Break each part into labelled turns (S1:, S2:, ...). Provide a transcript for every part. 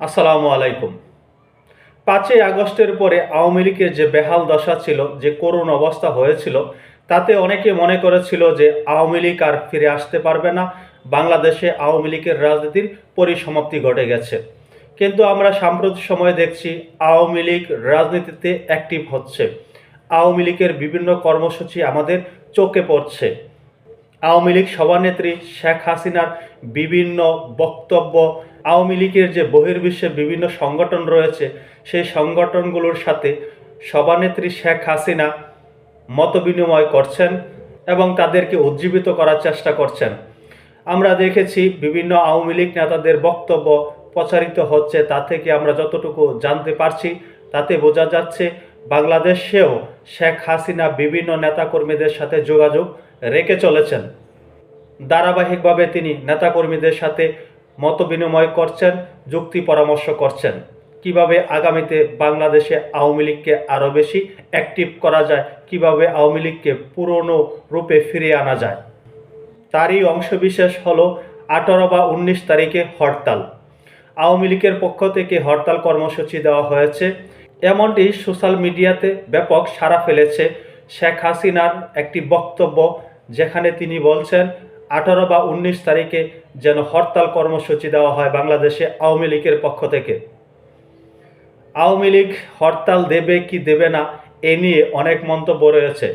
S1: আসসালামু আলাইকুম। পাঁচই আগস্টের পরে আওয়ামী লীগের যে বেহাল দশা ছিল, যে করুণ অবস্থা হয়েছিল, তাতে অনেকে মনে করেছিল যে আওয়ামী লীগ আর ফিরে আসতে পারবে না, বাংলাদেশে আওয়ামী লীগের রাজনীতির পরিসমাপ্তি ঘটে গেছে। কিন্তু আমরা সাম্প্রতিক সময়ে দেখছি আওয়ামী লীগ রাজনীতিতে অ্যাক্টিভ হচ্ছে। আওয়ামী লীগের বিভিন্ন কর্মসূচি আমাদের চোখে পড়ছে। আওয়ামী লীগ সভানেত্রী শেখ হাসিনার বিভিন্ন বক্তব্য, আওয়ামী লীগের যে বহির্বিশ্বে বিভিন্ন সংগঠন রয়েছে, সেই সংগঠনগুলোর সাথে সভানেত্রী শেখ হাসিনা মতবিনিময় করছেন এবং তাদেরকে উজ্জীবিত করার চেষ্টা করছেন। আমরা দেখেছি বিভিন্ন আওয়ামী লীগ নেতাদের বক্তব্য প্রচারিত হচ্ছে, তা থেকে আমরা যতটুকু জানতে পারছি, তাতে বোঝা যাচ্ছে বাংলাদেশেও শেখ হাসিনা বিভিন্ন নেতাকর্মীদের সাথে যোগাযোগ রেখে চলেছেন। ধারাবাহিকভাবে তিনি নেতাকর্মীদের সাথে মত বিনিময় করছেন, যুক্তি পরামর্শ করছেন। কীভাবে আগামীতে বাংলাদেশে আওয়ামী লীগকে আরও বেশি অ্যাক্টিভ করা যায়, কীভাবে আওয়ামী লীগকে পুরনো রূপে ফিরিয়ে আনা যায়। তারই অংশবিশেষ হলো আঠারো বা উনিশ তারিখে হরতাল। আওয়ামী লীগের পক্ষ থেকে হরতাল কর্মসূচি দেওয়া হয়েছে। এমনটি সোশ্যাল মিডিয়াতে ব্যাপক সাড়া ফেলেছে। শেখ হাসিনার একটি বক্তব্য যেখানে তিনি বলছেন, আঠারো বা উনিশ তারিখে যেন হরতাল কর্মসূচি দেওয়া হয় বাংলাদেশে আওয়ামী লীগের পক্ষ থেকে। আওয়ামী লীগ হরতাল দেবে কি দেবে না এ নিয়ে অনেক মন্তব্য রয়েছে।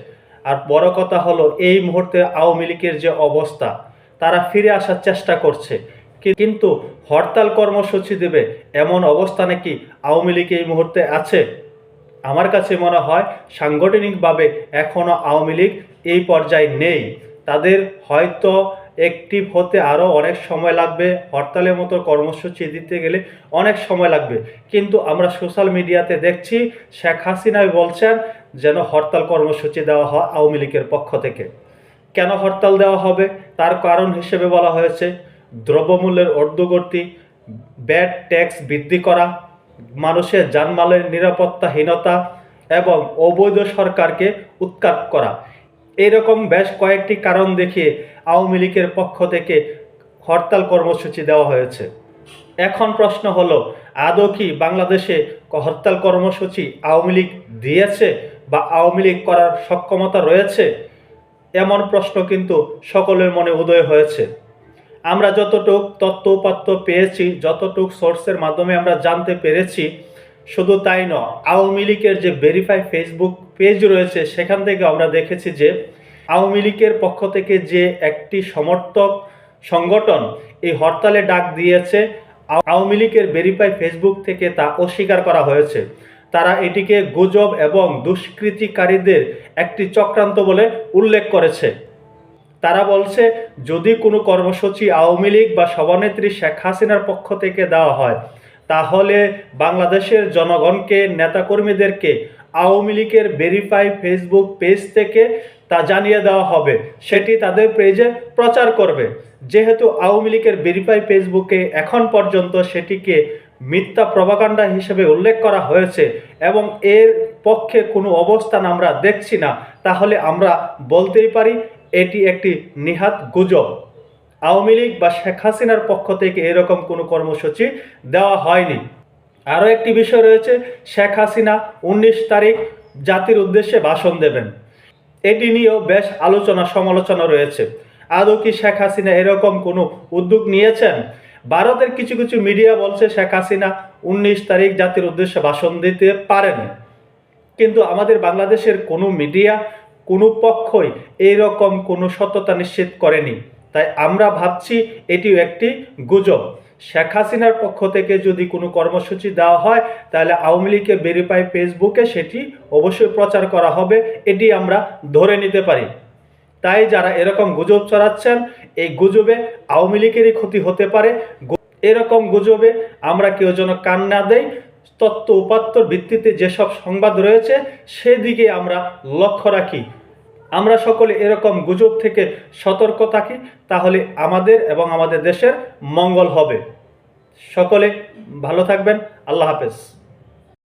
S1: আর বড় কথা হলো, এই মুহূর্তে আওয়ামী লীগের যে অবস্থা, তারা ফিরে আসার চেষ্টা করছে। কিন্তু হরতাল কর্মসূচি দেবে এমন অবস্থানে কি আওয়ামী লীগ এই মুহূর্তে আছে? আমার কাছে মনে হয় সাংগঠনিকভাবে এখনও আওয়ামী লীগ এই পর্যায়ে নেই। তাদের হয়তো অ্যাক্টিভ হতে আরও অনেক সময় লাগবে, হরতালের মতো কর্মসূচি দিতে গেলে অনেক সময় লাগবে। কিন্তু আমরা সোশ্যাল মিডিয়াতে দেখছি, শেখ হাসিনাই বলছেন যেন হরতাল কর্মসূচি দেওয়া হয় আওয়ামী লীগের পক্ষ থেকে। কেন হরতাল দেওয়া হবে? তার কারণ হিসেবে বলা হয়েছে, দ্রব্যমূল্যের ঊর্ধ্বগতি, ব্যাড ট্যাক্স বৃদ্ধি করা মানুষের জানমালের নিরাপত্তাহীনতা এবং অবৈধ সরকারকে উৎখাত করা। এরকম বেশ কয়েকটি কারণ দেখিয়ে আওয়ামী লীগের পক্ষ থেকে হরতাল কর্মসূচি দেওয়া হয়েছে। এখন প্রশ্ন হলো, আদৌ কি বাংলাদেশে হরতাল কর্মসূচি আওয়ামী লীগ দিয়েছে বা আওয়ামী লীগ করার সক্ষমতা রয়েছে? এমন প্রশ্ন কিন্তু সকলের মনে উদয় হয়েছে। আমরা যতটুক তথ্য উপাত্ত পেয়েছি, যতটুক সোর্সের মাধ্যমে আমরা জানতে পেরেছি, শুধু তাই নয়, আওয়ামী লীগের যে ভেরিফাই ফেসবুক পেজ রয়েছে, সেখান থেকে আমরা দেখেছি যে আওয়ামী লীগের পক্ষ থেকে যে একটি সমর্থক সংগঠন এই হরতালে ডাক দিয়েছে আওয়ামী লীগের ভেরিফাই ফেসবুক থেকে তা অস্বীকার করা হয়েছে। তারা এটিকে গুজব এবং দুষ্কৃতিকারীদের একটি চক্রান্ত বলে উল্লেখ করেছে। তারা বলছে, যদি কোনো কর্মসূচি আওয়ামী লীগ বা সভানেত্রী শেখ হাসিনার পক্ষ থেকে দেওয়া হয়, তাহলে বাংলাদেশের জনগণকে, নেতাকর্মীদেরকে, আওয়ামী লীগের ভেরিফাই ফেসবুক পেজ থেকে তা জানিয়ে দেওয়া হবে। সেটি তাদের পেজে প্রচার করবে। যেহেতু আওয়ামী লীগের ভেরিফাই ফেসবুকে এখন পর্যন্ত সেটিকে মিথ্যা প্রভাকাণ্ডা হিসেবে উল্লেখ করা হয়েছে এবং এর পক্ষে কোনো অবস্থান আমরা দেখছি না, তাহলে আমরা বলতেই পারি এটি একটি নিহাত গুজব। আওয়ামী লীগ বা শেখ হাসিনার পক্ষ থেকে এরকম কোনো কর্মসূচি দেওয়া হয়নি। আরও একটি বিষয় রয়েছে, শেখ হাসিনা উনিশ তারিখ জাতির উদ্দেশ্যে ভাষণ দেবেন। এটি নিয়েও বেশ আলোচনা সমালোচনা রয়েছে। আদৌ কি শেখ হাসিনা এরকম কোনো উদ্যোগ নিয়েছেন? ভারতের কিছু কিছু মিডিয়া বলছে শেখ হাসিনা উনিশ তারিখ জাতির উদ্দেশ্যে ভাষণ দিতে পারেন। কিন্তু আমাদের বাংলাদেশের কোনো মিডিয়া কোনো পক্ষই এইরকম কোনো সত্যতা নিশ্চিত করেনি। তাই আমরা ভাবছি এটিও একটি গুজব। শেখ হাসিনার পক্ষ থেকে যদি কোনো কর্মসূচি দেওয়া হয়, তাহলে আওয়ামী লীগের ভেরিফাই ফেসবুকে সেটি অবশ্যই প্রচার করা হবে। এটি আমরা ধরে নিতে পারি। তাই যারা এরকম গুজব ছড়াচ্ছেন, এই গুজবে আওয়ামী লীগেরই ক্ষতি হতে পারে। এরকম গুজবে আমরা কেউ যেন কান না দেই। তত্ত্ব উপাত্তর ভিত্তিতে যেসব সংবাদ রয়েছে, সেদিকে আমরা লক্ষ্য রাখি। আমরা সকলে এরকম গুজব থেকে সতর্ক থাকি, তাহলে আমাদের এবং আমাদের দেশের মঙ্গল হবে। সকলে ভালো থাকবেন। আল্লাহ হাফেজ।